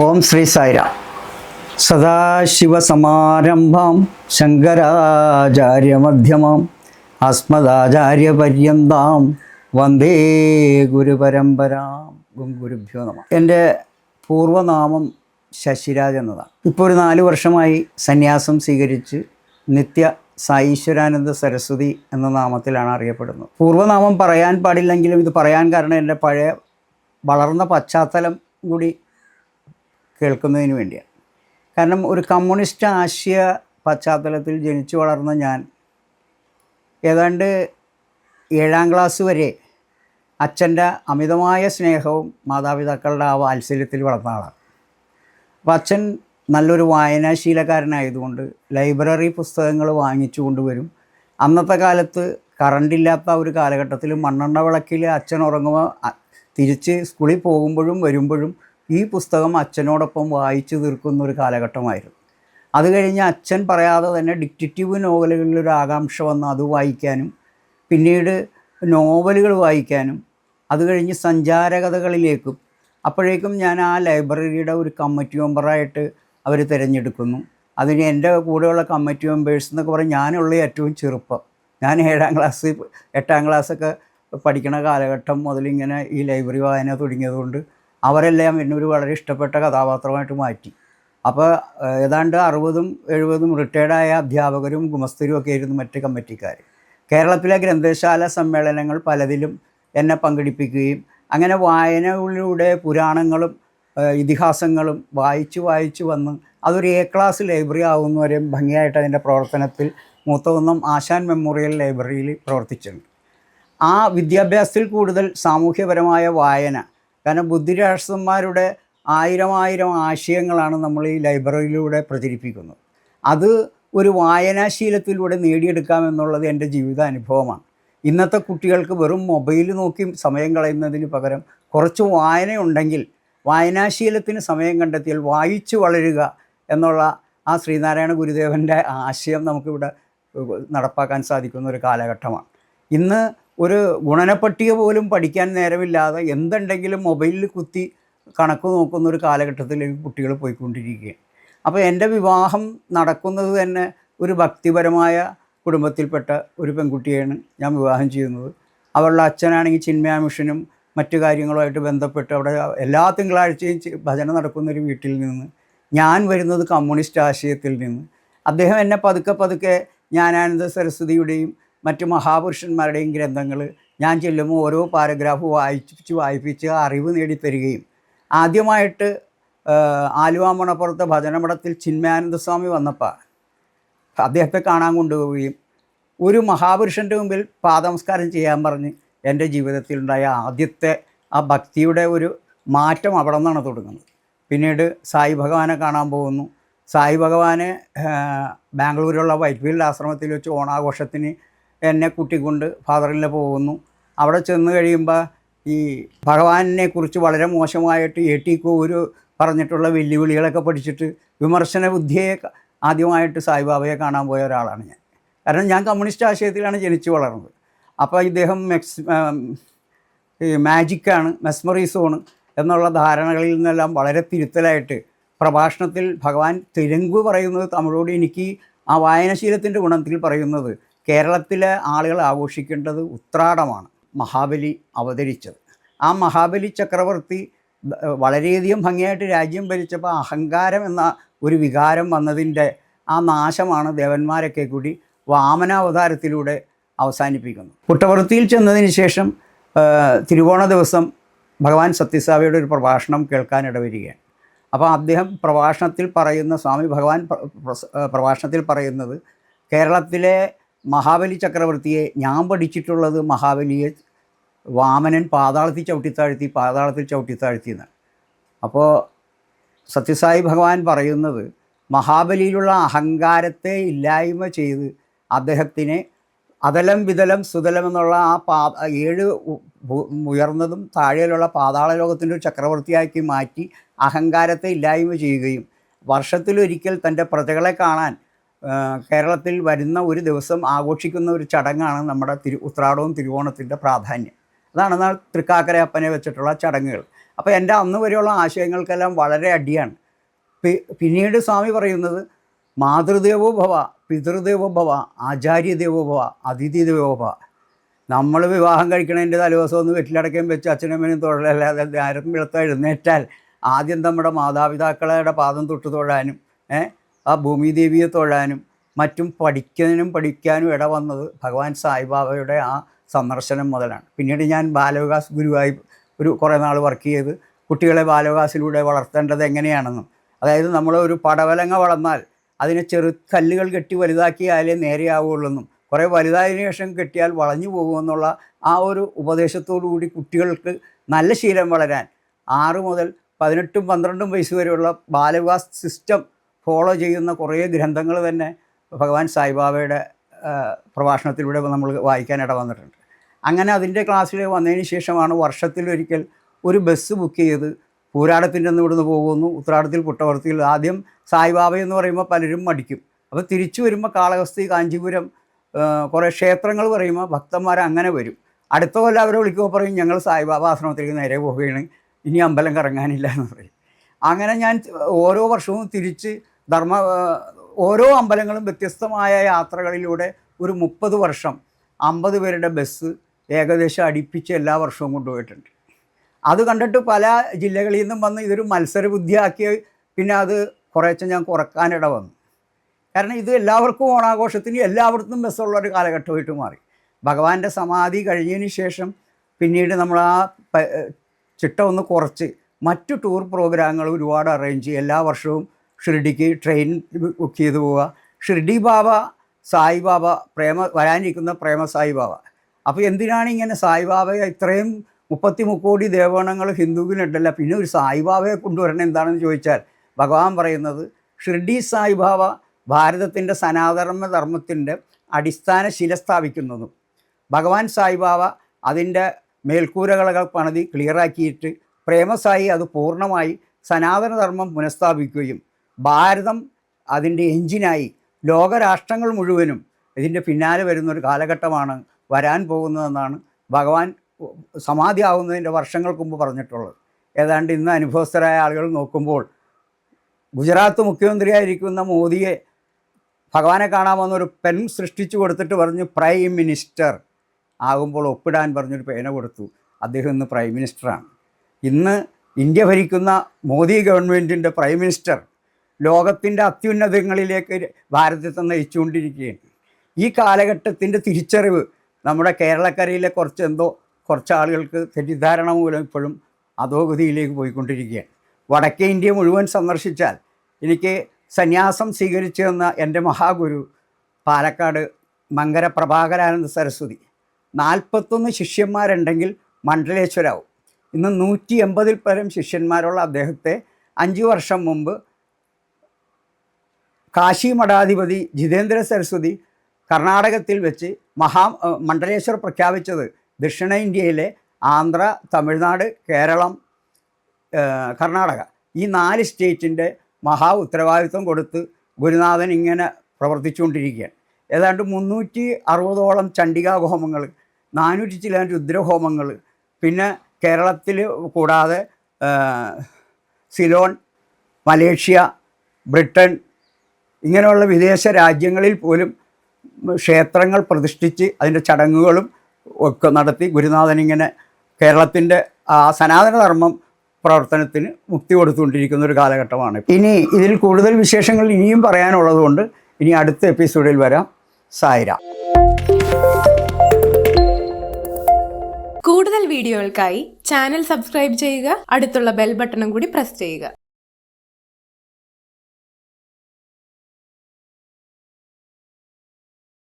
ഓം ശ്രീ സായിരാം. സദാശിവസമാരംഭാം ശങ്കരാചാര്യമധ്യമാം അസ്മദാചാര്യപര്യന്താം വന്ദേ ഗുരുപരമ്പരാം. ഗുരുഭ്യോ നമ. എന്റെ പൂർവനാമം ശശിരാജ് എന്നതാണ്. ഇപ്പോൾ ഒരു നാല് വർഷമായി സന്യാസം സ്വീകരിച്ച് നിത്യ സായീശ്വരാനന്ദ സരസ്വതി എന്ന നാമത്തിലാണ് അറിയപ്പെടുന്നത്. പൂർവനാമം പറയാൻ പാടില്ലെങ്കിലും ഇത് പറയാൻ കാരണം എന്റെ പഴയ വളർന്ന പശ്ചാത്തലം കൂടി കേൾക്കുന്നതിന് വേണ്ടിയാണ്. കാരണം ഒരു കമ്മ്യൂണിസ്റ്റ് ആശയ പശ്ചാത്തലത്തിൽ ജനിച്ചു വളർന്ന ഞാൻ ഏതാണ്ട് ഏഴാം ക്ലാസ് വരെ അച്ഛന്റെ അമിതമായ സ്നേഹവും മാതാപിതാക്കളുടെ ആ വാത്സല്യത്തിൽ വളർന്ന ആളാണ്. അപ്പോൾ അച്ഛൻ നല്ലൊരു വായനാശീലക്കാരനായതുകൊണ്ട് ലൈബ്രറി പുസ്തകങ്ങൾ വാങ്ങിച്ചു കൊണ്ടുവരും. അന്നത്തെ കാലത്ത് കറണ്ടില്ലാത്ത ഒരു കാലഘട്ടത്തിൽ മണ്ണെണ്ണ വിളക്കിൽ അച്ഛൻ ഉറങ്ങുമ്പോൾ തിരിച്ച് സ്കൂളിൽ പോകുമ്പോഴും വരുമ്പോഴും ഈ പുസ്തകം അച്ഛനോടൊപ്പം വായിച്ചു തീർക്കുന്ന ഒരു കാലഘട്ടമായിരുന്നു. അത് കഴിഞ്ഞ് അച്ഛൻ പറയാതെ തന്നെ ഡിക്റ്റേറ്റീവ് നോവലുകളിൽ ഒരു ആകാംക്ഷ വന്ന് അത് വായിക്കാനും പിന്നീട് നോവലുകൾ വായിക്കാനും അത് കഴിഞ്ഞ് സഞ്ചാരകഥകളിലേക്കും അപ്പോഴേക്കും ഞാൻ ആ ലൈബ്രറിയുടെ ഒരു കമ്മിറ്റി മെമ്പറായിട്ട് അവർ തിരഞ്ഞെടുക്കുന്നു. അതിന് എന്റെ കൂടെയുള്ള കമ്മിറ്റി മെമ്പേഴ്സ് എന്നൊക്കെ പറഞ്ഞാൽ ഞാനുള്ള ഏറ്റവും ചെറുപ്പം. ഞാൻ ഏഴാം ക്ലാസ് എട്ടാം ക്ലാസ്സൊക്കെ പഠിക്കണ കാലഘട്ടം മുതലിങ്ങനെ ഈ ലൈബ്രറി വായന തുടങ്ങിയതുകൊണ്ട് അവരെല്ലാം എന്നെ ഒരു വളരെ ഇഷ്ടപ്പെട്ട കഥാപാത്രമായിട്ട് മാറ്റി. അപ്പോൾ ഏതാണ്ട് അറുപതും എഴുപതും റിട്ടയർഡായ അധ്യാപകരും ഗുമസ്തരും ഒക്കെ ആയിരുന്നു മറ്റ് കമ്മിറ്റിക്കാർ കേരളത്തിലെ ഗ്രന്ഥശാല സമ്മേളനങ്ങൾ പലതിലും എന്നെ പങ്കെടുപ്പിക്കുകയും അങ്ങനെ വായനയിലൂടെ പുരാണങ്ങളും ഇതിഹാസങ്ങളും വായിച്ച് വായിച്ച് വന്ന് അതൊരു എ ക്ലാസ് ലൈബ്രറി ആകുന്നവരെയും ഭംഗിയായിട്ട് അതിന്റെ പ്രവർത്തനത്തിൽ മൂത്തകുന്നം ആശാൻ മെമ്മോറിയൽ ലൈബ്രറിയിൽ പ്രവർത്തിച്ചിട്ടുണ്ട്. ആ വിദ്യാഭ്യാസത്തിൽ കൂടുതൽ സാമൂഹ്യപരമായ വായന കാരണം ബുദ്ധിരാഷ്ട്രന്മാരുടെ ആയിരം ആയിരം ആശയങ്ങളാണ് നമ്മൾ ഈ ലൈബ്രറിയിലൂടെ പ്രചരിപ്പിക്കുന്നത്. അത് ഒരു വായനാശീലത്തിലൂടെ നേടിയെടുക്കാമെന്നുള്ളത് എന്റെ ജീവിതാനുഭവമാണ് ഇന്നത്തെ കുട്ടികൾക്ക് വെറും മൊബൈൽ നോക്കി സമയം കളയുന്നതിന് പകരം കുറച്ച് വായനയുണ്ടെങ്കിൽ വായനാശീലത്തിന് സമയം കണ്ടെത്തിയാൽ വായിച്ചു വളരുക എന്നുള്ള ആ ശ്രീനാരായണ ഗുരുദേവന്റെ ആശയം നമുക്കിവിടെ നടപ്പാക്കാൻ സാധിക്കുന്ന ഒരു കാലഘട്ടമാണ്. ഇന്ന് ഒരു ഗുണനപ്പട്ടിക പോലും പഠിക്കാൻ നേരമില്ലാതെ എന്തുണ്ടെങ്കിലും മൊബൈലിൽ കുത്തി കണക്ക് നോക്കുന്ന ഒരു കാലഘട്ടത്തിലേക്ക് കുട്ടികൾ പോയിക്കൊണ്ടിരിക്കുകയാണ്. അപ്പോൾ എന്റെ വിവാഹം നടക്കുന്നത് തന്നെ ഒരു ഭക്തിപരമായ കുടുംബത്തിൽപ്പെട്ട ഒരു പെൺകുട്ടിയാണ് ഞാൻ വിവാഹം ചെയ്യുന്നത്. അവളുടെ അച്ഛനാണെങ്കിൽ ചിന്മയ മിഷനും മറ്റു കാര്യങ്ങളുമായിട്ട് ബന്ധപ്പെട്ട് അവിടെ എല്ലാ തിങ്കളാഴ്ചയും ഭജന നടക്കുന്ന ഒരു വീട്ടിൽ നിന്ന് ഞാൻ വരുന്നത് കമ്മ്യൂണിസ്റ്റ് ആശയത്തിൽ നിന്ന്. അദ്ദേഹം എന്നെ പതുക്കെ പതുക്കെ ജ്ഞാനാനന്ദ സരസ്വതിയുടെയും മറ്റു മഹാപുരുഷന്മാരുടെയും ഗ്രന്ഥങ്ങൾ ഞാൻ ചെല്ലുമ്പോൾ ഓരോ പാരഗ്രാഫ് വായിച്ച് വായിപ്പിച്ച് അറിവ് നേടിത്തരികയും ആദ്യമായിട്ട് ആലുവ ഭജനമഠത്തിൽ ചിന്മയാനന്ദ സ്വാമി വന്നപ്പോൾ അദ്ദേഹത്തെ കാണാൻ കൊണ്ടുപോവുകയും ഒരു മഹാപുരുഷന്റെ മുമ്പിൽ പാദനമസ്കാരം ചെയ്യാൻ പറഞ്ഞ് എന്റെ ജീവിതത്തിലുണ്ടായ ആദ്യത്തെ ആ ഭക്തിയുടെ ഒരു മാറ്റം അവിടെ നിന്നാണ് തുടങ്ങുന്നത്. പിന്നീട് സായി ഭഗവാനെ കാണാൻ പോകുന്നു. സായി ഭഗവാനെ ബാംഗ്ലൂരിലുള്ള വൈറ്റ്ഫീൽഡ് ആശ്രമത്തിൽ വെച്ച് ഓണാഘോഷത്തിന് എന്നെ കൂട്ടിക്കൊണ്ട് ഫാദറിൽ പോകുന്നു. അവിടെ ചെന്ന് കഴിയുമ്പോൾ ഈ ഭഗവാനെ കുറിച്ച് വളരെ മോശമായിട്ട് എ ടി പറഞ്ഞിട്ടുള്ള വെല്ലുവിളികളൊക്കെ പഠിച്ചിട്ട് വിമർശന ബുദ്ധിയെ ആദ്യമായിട്ട് സായിബാബയെ കാണാൻ പോയ ഒരാളാണ് ഞാൻ. കാരണം ഞാൻ കമ്മ്യൂണിസ്റ്റ് ആശയത്തിലാണ് ജനിച്ചു വളർന്നത്. അപ്പോൾ ഇദ്ദേഹം മെക്സ് മാജിക്കാണ് മെസ്മറീസോണ് എന്നുള്ള ധാരണകളിൽ നിന്നെല്ലാം വളരെ തിരുത്തലായിട്ട് പ്രഭാഷണത്തിൽ ഭഗവാൻ തെലുങ്ക് പറയുന്നത് തമിഴോട് എനിക്ക് ആ വായനശീലത്തിന്റെ ഗുണത്തിൽ പറയുന്നത് കേരളത്തിലെ ആളുകൾ ആഘോഷിക്കേണ്ടത് ഉത്രാടമാണ്. മഹാബലി അവതരിച്ചത്. ആ മഹാബലി ചക്രവർത്തി വളരെയധികം ഭംഗിയായിട്ട് രാജ്യം ഭരിച്ചപ്പോൾ അഹങ്കാരം എന്ന ഒരു വികാരം വന്നതിന്റെ ആ നാശമാണ് ദേവന്മാരൊക്കെ കൂടി വാമനാവതാരത്തിലൂടെ അവസാനിപ്പിക്കുന്നത്. കുട്ടവൃത്തിയിൽ ചെന്നതിന് ശേഷം തിരുവോണ ദിവസം ഭഗവാൻ സത്യസാവിയുടെ ഒരു പ്രഭാഷണം കേൾക്കാൻ വരികയാണ് അപ്പോൾ അദ്ദേഹം പ്രഭാഷണത്തിൽ പറയുന്ന സ്വാമി ഭഗവാൻ പ്രഭാഷണത്തിൽ പറയുന്നത് കേരളത്തിലെ മഹാബലി ചക്രവർത്തിയെ ഞാൻ പഠിച്ചിട്ടുള്ളത് മഹാബലിയെ വാമനൻ പാതാളത്തിൽ ചവിട്ടിത്താഴ്ത്തി പാതാളത്തിൽ ചവിട്ടിത്താഴ്ത്തി എന്നാണ് അപ്പോൾ സത്യസായി ഭഗവാൻ പറയുന്നത് മഹാബലിയിലുള്ള അഹങ്കാരത്തെ ഇല്ലായ്മ ചെയ്ത് അദ്ദേഹത്തിനെ അതലം വിതലം സുതലം എന്നുള്ള ആ പാ ഏഴ് ഉയർന്നതും താഴെയുള്ള പാതാള ലോകത്തിന്റെ ഒരു ചക്രവർത്തിയാക്കി മാറ്റി അഹങ്കാരത്തെ ഇല്ലായ്മ ചെയ്യുകയും വർഷത്തിലൊരിക്കൽ തന്റെ പ്രജകളെ കാണാൻ കേരളത്തിൽ വരുന്ന ഒരു ദിവസം ആഘോഷിക്കുന്ന ഒരു ചടങ്ങാണ് നമ്മുടെ തിരു ഉത്രാടവും തിരുവോണത്തിന്റെ പ്രാധാന്യം. അതാണ് എന്നാൽ തൃക്കാക്കര അപ്പനെ വെച്ചിട്ടുള്ള ചടങ്ങുകൾ. അപ്പോൾ എന്റെ അന്ന് വരെയുള്ള ആശയങ്ങൾക്കെല്ലാം വളരെ അടിയാണ്. പിന്നീട് സ്വാമി പറയുന്നത് മാതൃദേവോ ഭവ പിതൃദേവോ ഭവ ആചാര്യദേവോ ഭവ അതിഥി ദേവോ ഭവ നമ്മൾ വിവാഹം കഴിക്കണതിന്റെ തലേദിവസം ഒന്ന് വെറ്റിലടക്കം വെച്ച് അച്ഛനമ്മനും തൊഴിലല്ലാതെ ആരും വെളുത്ത എഴുന്നേറ്റാൽ ആദ്യം നമ്മുടെ മാതാപിതാക്കളുടെ പാദം തൊട്ട് തൊഴാനും ഏ, ആ ഭൂമിദേവിയെ തൊഴാനും മറ്റും പഠിക്കാനും പഠിക്കാനും ഇട വന്നത് ഭഗവാൻ സായിബാബയുടെ ആ സന്ദർശനം മുതലാണ്. പിന്നീട് ഞാൻ ബാലവികാസ് ഗുരുവായി ഒരു കുറേ നാൾ വർക്ക് ചെയ്ത് കുട്ടികളെ ബാലവികാസിലൂടെ വളർത്തേണ്ടത് എങ്ങനെയാണെന്നും അതായത് നമ്മൾ ഒരു പടവലങ്ങ വളർന്നാൽ അതിനെ ചെറു കല്ലുകൾ കെട്ടി വലുതാക്കിയാലേ നേരെയാവുള്ളൂ എന്നും കുറേ വലുതായതിനു ശേഷം കെട്ടിയാൽ വളഞ്ഞു പോകുമെന്നുള്ള ആ ഒരു ഉപദേശത്തോടു കൂടി കുട്ടികൾക്ക് നല്ല ശീലം വളരാൻ ആറ് മുതൽ പതിനെട്ടും പന്ത്രണ്ടും വയസ്സ് വരെയുള്ള ബാലവികാസ് സിസ്റ്റം ഫോളോ ചെയ്യുന്ന കുറേ ഗ്രന്ഥങ്ങൾ തന്നെ ഭഗവാൻ സായിബാബയുടെ പ്രഭാഷണത്തിലൂടെ നമ്മൾ വായിക്കാനിട വന്നിട്ടുണ്ട്. അങ്ങനെ അതിന്റെ ക്ലാസ്സിൽ വന്നതിന് ശേഷമാണ് വർഷത്തിലൊരിക്കൽ ഒരു ബസ് ബുക്ക് ചെയ്ത് പൂരാടത്തിന്റെ നിന്ന് ഇവിടുന്ന് പോകുന്നു. ഉത്രാടത്തിൽ പുട്ടവർത്തിയിൽ ആദ്യം സായിബാബ എന്ന് പറയുമ്പോൾ പലരും മടിക്കും. അപ്പോൾ തിരിച്ചു വരുമ്പോൾ കാളഹസ്തി കാഞ്ചീപുരം കുറേ ക്ഷേത്രങ്ങൾ പറയുമ്പോൾ ഭക്തന്മാർ അങ്ങനെ വരും. അടുത്ത കൊല്ലം അവരെ വിളിക്കുമ്പോൾ പറയും ഞങ്ങൾ സായിബാബ ആശ്രമത്തിലേക്ക് നേരെ പോവുകയാണ്. ഇനി അമ്പലം കറങ്ങാനില്ല എന്ന് പറയും. അങ്ങനെ ഞാൻ ഓരോ വർഷവും തിരിച്ച് ധർമ്മ ഓരോ അമ്പലങ്ങളും വ്യത്യസ്തമായ യാത്രകളിലൂടെ ഒരു മുപ്പത് വർഷം അമ്പത് പേരുടെ ബസ് ഏകദേശം അടുപ്പിച്ച് എല്ലാ വർഷവും കൊണ്ടുപോയിട്ടുണ്ട്. അത് കണ്ടിട്ട് പല ജില്ലകളിൽ നിന്നും വന്ന് ഇതൊരു മത്സര ബുദ്ധിയാക്കി പിന്നെ അത് കുറേശ്ശെ ഞാൻ കുറക്കാനിട വന്നു. കാരണം ഇത് എല്ലാവർക്കും ഓണാഘോഷത്തിന് എല്ലാവർക്കും ബസ്സുള്ള ഒരു കാലഘട്ടമായിട്ട് മാറി. ഭഗവാന്റെ സമാധി കഴിഞ്ഞതിന് ശേഷം പിന്നീട് നമ്മൾ ആ ചിട്ട ഒന്ന് കുറച്ച് മറ്റു ടൂർ പ്രോഗ്രാമുകൾ ഒരുപാട് അറേഞ്ച് ചെയ്യും എല്ലാ വർഷവും ഷിർഡിക്ക് ട്രെയിൻ ബുക്ക് ചെയ്ത് പോവുക. ഷിർഡി ബാബ സായിബാബ പ്രേമ വരാനിരിക്കുന്ന പ്രേമ സായിബാബ അപ്പോൾ എന്തിനാണ് ഇങ്ങനെ സായിബാബയെ ഇത്രയും മുപ്പത്തി മുക്കോടി ദേവഗണങ്ങൾ ഹിന്ദുവിനുണ്ടല്ല. പിന്നെ ഒരു സായിബാബയെ കൊണ്ടുവരണം എന്താണെന്ന് ചോദിച്ചാൽ ഭഗവാൻ പറയുന്നത് ഷിർഡി സായിബാബ ഭാരതത്തിന്റെ സനാതന ധർമ്മത്തിന്റെ അടിസ്ഥാന ശില സ്ഥാപിക്കുന്നതും ഭഗവാൻ സായിബാബ അതിന്റെ മേൽക്കൂരകളൊക്കെ പണിതി ക്ലിയറാക്കിയിട്ട് പ്രേമസായി അത് പൂർണമായി സനാതനധർമ്മം പുനഃസ്ഥാപിക്കുകയും ഭാരതം അതിന്റെ എഞ്ചിനായി ലോകരാഷ്ട്രങ്ങൾ മുഴുവനും ഇതിന്റെ പിന്നാലെ വരുന്നൊരു കാലഘട്ടമാണ് വരാൻ പോകുന്നതെന്നാണ് ഭഗവാൻ സമാധി ആവുന്നതിന്റെ വർഷങ്ങൾക്ക് മുമ്പ് പറഞ്ഞിട്ടുള്ളത്. ഏതാണ്ട് ഇന്ന് അനുഭവസ്ഥരായ ആളുകൾ നോക്കുമ്പോൾ ഗുജറാത്ത് മുഖ്യമന്ത്രിയായിരിക്കുന്ന മോദിയെ ഭഗവാനെ കാണാമെന്നൊരു പെൻ സൃഷ്ടിച്ചു കൊടുത്തിട്ട് പറഞ്ഞു പ്രൈം മിനിസ്റ്റർ ആകുമ്പോൾ ഒപ്പിടാൻ പറഞ്ഞൊരു പേന കൊടുത്തു. അദ്ദേഹം ഇന്ന് പ്രൈം മിനിസ്റ്ററാണ്. ഇന്ന് ഇന്ത്യ ഭരിക്കുന്ന മോദി ഗവൺമെന്റിന്റെ പ്രൈം മിനിസ്റ്റർ ലോകത്തിന്റെ അത്യുന്നതങ്ങളിലേക്ക് ഭാരതത്തെ നയിച്ചുകൊണ്ടിരിക്കുകയാണ്. ഈ കാലഘട്ടത്തിന്റെ തിരിച്ചറിവ് നമ്മുടെ കേരളക്കരയിലെ കുറച്ച് എന്തോ കുറച്ച് ആളുകൾക്ക് തെറ്റിദ്ധാരണ മൂലം ഇപ്പോഴും അധോഗതിയിലേക്ക് പോയിക്കൊണ്ടിരിക്കുകയാണ്. വടക്കേ ഇന്ത്യ മുഴുവൻ സന്ദർശിച്ചാൽ എനിക്ക് സന്യാസം സ്വീകരിച്ചു തന്ന എന്റെ മഹാഗുരു പാലക്കാട് മങ്കര പ്രഭാകരാനന്ദ സരസ്വതി. നാൽപ്പത്തൊന്ന് ശിഷ്യന്മാരുണ്ടെങ്കിൽ മണ്ഡലേശ്വരാവും. ഇന്ന് നൂറ്റി എൺപതിൽ പരം ശിഷ്യന്മാരുള്ള അദ്ദേഹത്തെ അഞ്ച് വർഷം മുമ്പ് കാശി മഠാധിപതി ജിതേന്ദ്ര സരസ്വതി കർണാടകത്തിൽ വെച്ച് മഹാ മണ്ഡലേശ്വർ പ്രഖ്യാപിച്ചത് ദക്ഷിണ ഇന്ത്യയിലെ ആന്ധ്ര തമിഴ്നാട് കേരളം കർണാടക. ഈ നാല് സ്റ്റേറ്റിന്റെ മഹാ ഉത്തരവാദിത്വം കൊടുത്ത് ഗുരുനാഥൻ ഇങ്ങനെ പ്രവർത്തിച്ചുകൊണ്ടിരിക്കുകയാണ്. ഏതാണ്ട് മുന്നൂറ്റി അറുപതോളം ചണ്ഡികാ ഹോമങ്ങൾ നാനൂറ്റി ചില രുദ്രഹോമങ്ങൾ പിന്നെ കേരളത്തിൽ കൂടാതെ സിലോൺ മലേഷ്യ ബ്രിട്ടൻ ഇങ്ങനെയുള്ള വിദേശ രാജ്യങ്ങളിൽ പോലും ക്ഷേത്രങ്ങൾ പ്രതിഷ്ഠിച്ച് അതിന്റെ ചടങ്ങുകളും ഒക്കെ നടത്തി ഗുരുനാഥൻ ഇങ്ങനെ കേരളത്തിന്റെ ആ സനാതനധർമ്മം പ്രവർത്തനത്തിന് മുക്തി കൊടുത്തുകൊണ്ടിരിക്കുന്ന ഒരു കാലഘട്ടമാണ് ഇനി ഇതിൽ കൂടുതൽ വിശേഷങ്ങൾ ഇനിയും പറയാനുള്ളതുകൊണ്ട് ഇനി അടുത്ത എപ്പിസോഡിൽ വരാം. സായിര. കൂടുതൽ വീഡിയോകൾക്കായി ചാനൽ സബ്സ്ക്രൈബ് ചെയ്യുക അടുത്തുള്ള ബെൽ ബട്ടണും കൂടി പ്രസ് ചെയ്യുക.